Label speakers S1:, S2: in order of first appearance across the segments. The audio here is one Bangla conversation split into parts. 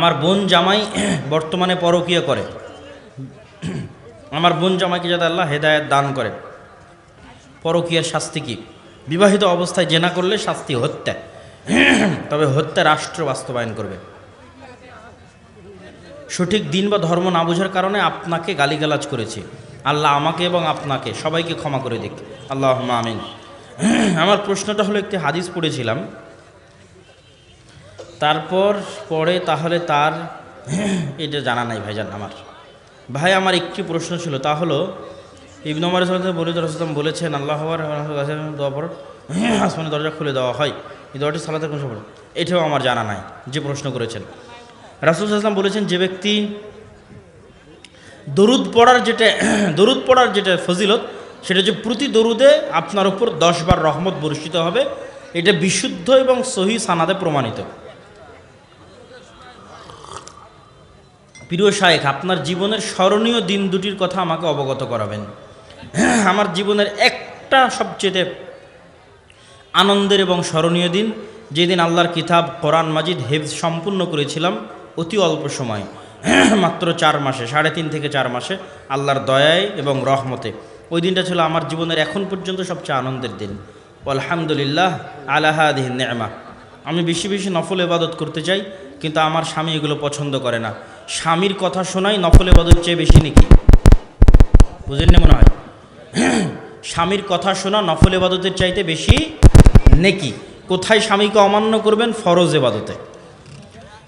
S1: আমার বোন জামাই বর্তমানে পরকীয়া করে। আমার বোন জামাইকে যাতে আল্লাহ হেদায়েত দান করে। পরকীয়ার শাস্তি কি? বিবাহিত অবস্থায় জেনা করলে শাস্তি হত্যা। তবে হত্যা রাষ্ট্র বাস্তবায়ন করবে। সঠিক দিন বা ধর্ম না বোঝার কারণে আপনাকে গালিগালাজ করেছি। আল্লাহ আমাকে এবং আপনাকে সবাইকে ক্ষমা করে দিক। আল্লাহ আমিন। আমার প্রশ্নটা হলো, একটি হাদিস পড়েছিলাম। তারপর পরে তাহলে তার এটা জানা নাই ভাইজান আমার ভাই আমার একটি প্রশ্ন ছিল তা হলো ইবন আমার বলিদ বলেছেন আল্লাহ দেওয়ার পর আসমানের দরজা খুলে দেওয়া হয় এই দরজাটি সালাতের কোনো সফল এটাও আমার জানা নাই যে প্রশ্ন করেছেন রাসুল আসলাম বলেছেন যে ব্যক্তি দরুদ পড়ার যেটা দরুদ পড়ার যেটা ফজিলত সেটা যে প্রতি দরুদে আপনার উপর দশবার রহমত বর্ষিত হবে এটা বিশুদ্ধ এবং সহি সানাদে প্রমাণিত প্রিয় শায়েখ, আপনার জীবনের স্মরণীয় দিন দুটির কথা আমাকে অবগত করাবেন। আমার জীবনের একটা সবচেয়ে আনন্দের এবং স্মরণীয় দিন, যেদিন আল্লাহর কিতাব, কোরআন, মাজিদ, হেফজ সম্পূর্ণ করেছিলাম অতি অল্প সময়। মাত্র চার মাসে, সাড়ে তিন থেকে চার মাসে আল্লাহর দয়ায় এবং রহমতে। ওই দিনটা ছিল আমার জীবনের এখন পর্যন্ত সবচেয়ে আনন্দের দিন। আলহামদুলিল্লাহ আলাহাদিন নেমা। আমি বেশি বেশি নফল ইবাদত করতে চাই। কিন্তু আমার স্বামী এগুলো পছন্দ করে না। স্বামীর কথা শোনাই নফল ইবাদত চেয়ে বেশি নাকি। বুঝেননি মনে হয়? স্বামীর কথা শোনা নফল ইবাদতের চাইতে বেশি নেকি। কোথায় স্বামীকে অমান্য করবেন ফরজ এবাদতে?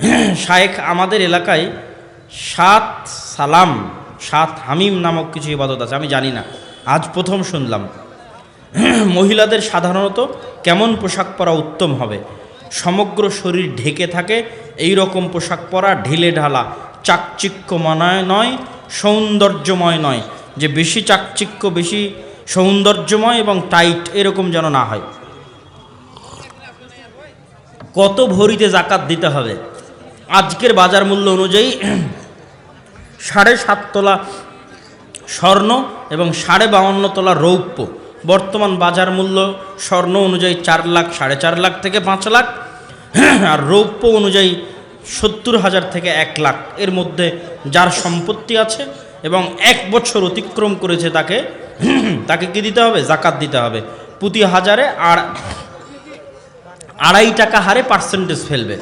S1: শায়েখ, আমাদের এলাকায় সাত সালাম, সাত হামিম নামক কিছু ইবাদত আছে, আমি জানি না। আজ প্রথম শুনলাম। মহিলাদের সাধারণত কেমন পোশাক পরা উত্তম হবে? সমগ্র শরীর ঢেকে থাকে এই রকম পোশাক পরা, ঢিলে ঢালা চাকচিক্যময় নয়, সৌন্দর্যময় নয়। যে বেশি চাকচিক্য, বেশি সৌন্দর্যময় এবং টাইট এরকম যেন না হয়। কত ভরিতে জাকাত দিতে হবে? আজকের বাজার মূল্য অনুযায়ী সাড়ে সাত তোলা স্বর্ণ এবং সাড়ে বাউন্ন তোলা রৌপ্য। বর্তমান বাজার মূল্য স্বর্ণ অনুযায়ী চার লাখ, সাড়ে চার লাখ থেকে পাঁচ লাখ। আর রৌপ্য অনুযায়ী সত্তর হাজার থেকে এক লাখ এর মধ্যে যার সম্পত্তি আছে এবং এক বছর অতিক্রম করেছে তাকে তাকে কি দিতে হবে? জাকাত দিতে হবে। প্রতি হাজারে আর আড়াই টাকা হারে পার্সেন্টেজ ফেলবে।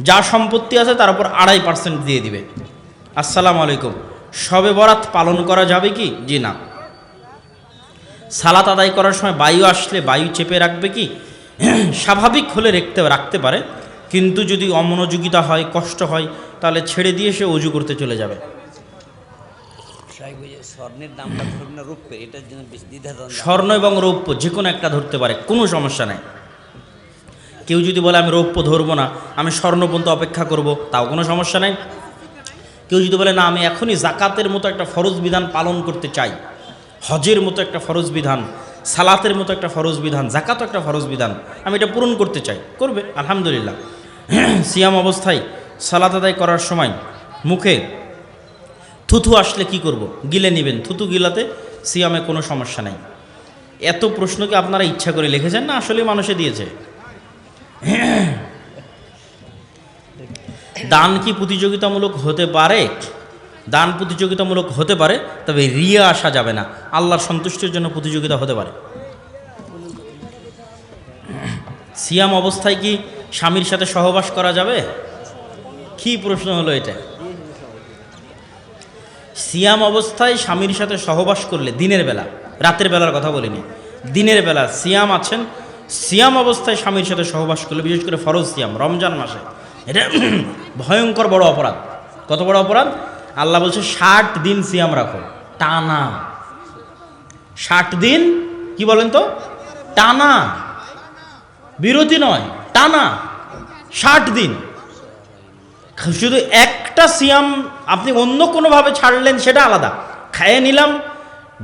S1: যা সম্পত্তি আছে তার উপর আড়াই পার্সেন্ট দিয়ে দিবে। আসসালামু আলাইকুম। সবে বরাত পালন করা যাবে কি? জি না। সালাত আদায় করার সময় বায়ু আসলে বায়ু চেপে রাখবে কি? স্বাভাবিক হলে রাখতে রাখতে পারে। কিন্তু যদি অমনোযোগিতা হয় কষ্ট হয় তাহলে ছেড়ে দিয়ে সে অজু করতে চলে যাবে। স্বর্ণ এবং রৌপ্য যে কোনো একটা ধরতে পারে কোনো সমস্যা নেই। কেউ যদি বলে আমি রৌপ্য ধরবো না আমি স্বর্ণ পর্যন্ত অপেক্ষা করব তাও কোনো সমস্যা নেই। কেউ যদি বলে না আমি এখনই জাকাতের মতো একটা ফরজ বিধান পালন করতে চাই হজের মতো একটা ফরজ বিধান সালাতের মতো একটা ফরজ বিধান জাকাতও একটা ফরজ বিধান, আমি এটা পূরণ করতে চাই। করবে? আলহামদুলিল্লাহ। সিয়াম অবস্থায় সালাত আদায় করার সময় মুখে থুথু আসলে কি করব? গিলে নেবেন। থুতু গিলাতে সিয়ামে কোনো সমস্যা নেই। এত প্রশ্ন কি আপনারা ইচ্ছা করে লিখেছেন না? আসলে মানুষে দিয়েছে। দান কি প্রতিযোগিতামূলক হতে পারে? দান প্রতিযোগিতামূলক হতে পারে, তবে রিয়া আসা যাবে না। আল্লাহর সন্তুষ্টির জন্য প্রতিযোগিতা হতে পারে। সিয়াম অবস্থায় কি স্বামীর সাথে সহবাস করা যাবে? কি প্রশ্ন হলো এটা? সিয়াম অবস্থায় স্বামীর সাথে সহবাস করলে, দিনের বেলা, রাতের বেলার কথা বলিনি, দিনের বেলা সিয়াম আছেন, সিয়াম অবস্থায় স্বামীর সাথে সহবাস করলে, বিশেষ করে ফরজ সিয়াম, রমজান মাসে, এটা ভয়ঙ্কর বড় অপরাধ। কত বড় অপরাধ? আল্লাহ বলছে, ষাট দিন সিয়াম রাখো। টানা। ষাট দিন, কি বলেন তো? টানা। বিরতি নয়, টানা। ষাট দিন। শুধু একটা সিয়াম আপনি অন্য কোনোভাবে ছাড়লেন, সেটা আলাদা। খাইয়ে নিলাম,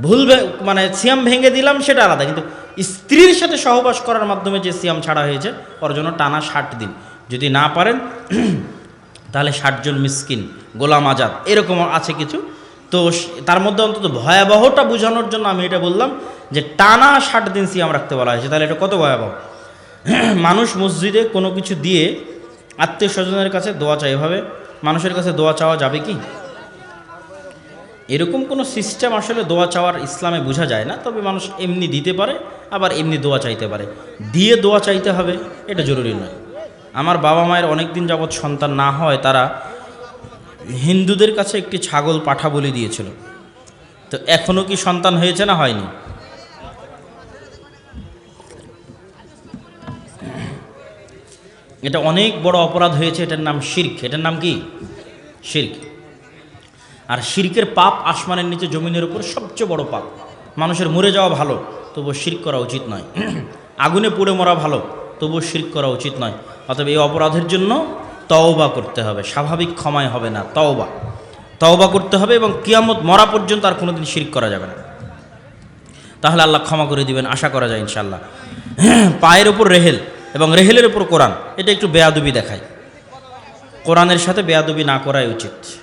S1: ভুল মানে সিয়াম ভেঙে দিলাম, সেটা আলাদা। কিন্তু স্ত্রীর সাথে সহবাস করার মাধ্যমে যে সিয়াম ছাড়া হয়েছে, ওর জন্য টানা ষাট দিন। যদি না পারেন, তাহলে ষাটজন মিসকিন। গোলাম আজাদ, এরকম আছে কিছু। তো তার মধ্যে অন্তত ভয়াবহটা বোঝানোর জন্য আমি এটা বললাম যে টানা ষাট দিন সিয়াম রাখতে বলা হয়েছে। তাহলে এটা কত ভয়াবহ? মানুষ মসজিদে কোনো কিছু দিয়ে আত্মীয় স্বজনের কাছে দোয়া চাই এভাবে? মানুষের কাছে দোয়া চাওয়া যাবে কি? এরকম কোনো সিস্টেম আসলে দোয়া চাওয়ার ইসলামে বোঝা যায় না, তবে মানুষ এমনি দিতে পারে, আবার এমনি দোয়া চাইতে পারে। দিয়ে দোয়া চাইতে হবে, এটা জরুরি নয়। আমার বাবা মায়ের অনেক দিন যাবৎ সন্তান না হয় তারা হিন্দুদের কাছে একটি ছাগল পাঠা বলি দিয়েছিল। তো এখনও কি সন্তান হয়েছে না হয়নি? এটা অনেক বড় অপরাধ হয়েছে, এটার নাম শির্ক। এটার নাম কি? শির্ক। আর শির্কের পাপ আসমানের নিচে জমিনের উপর সবচেয়ে বড় পাপ। মানুষের মরে যাওয়া ভালো, তবুও শির্ক করা উচিত নয়। আগুনে পুড়ে মরা ভালো, তবুও শির্ক করা উচিত নয়। অতএব এই অপরাধের জন্য তওবা করতে হবে। স্বাভাবিক ক্ষমায় হবে না, তওবা। তওবা করতে হবে এবং কিয়ামত মরা পর্যন্ত আর কোনোদিন শিরিক করা যাবে না। তাহলে আল্লাহ ক্ষমা করে দিবেন, আশা করা যায় ইনশাল্লাহ পায়ের ওপর রেহেল এবং রেহেলের ওপর কোরআন, এটা একটু বেয়াদবি দেখায়। কোরআনের সাথে বেয়াদবি না করাই উচিত।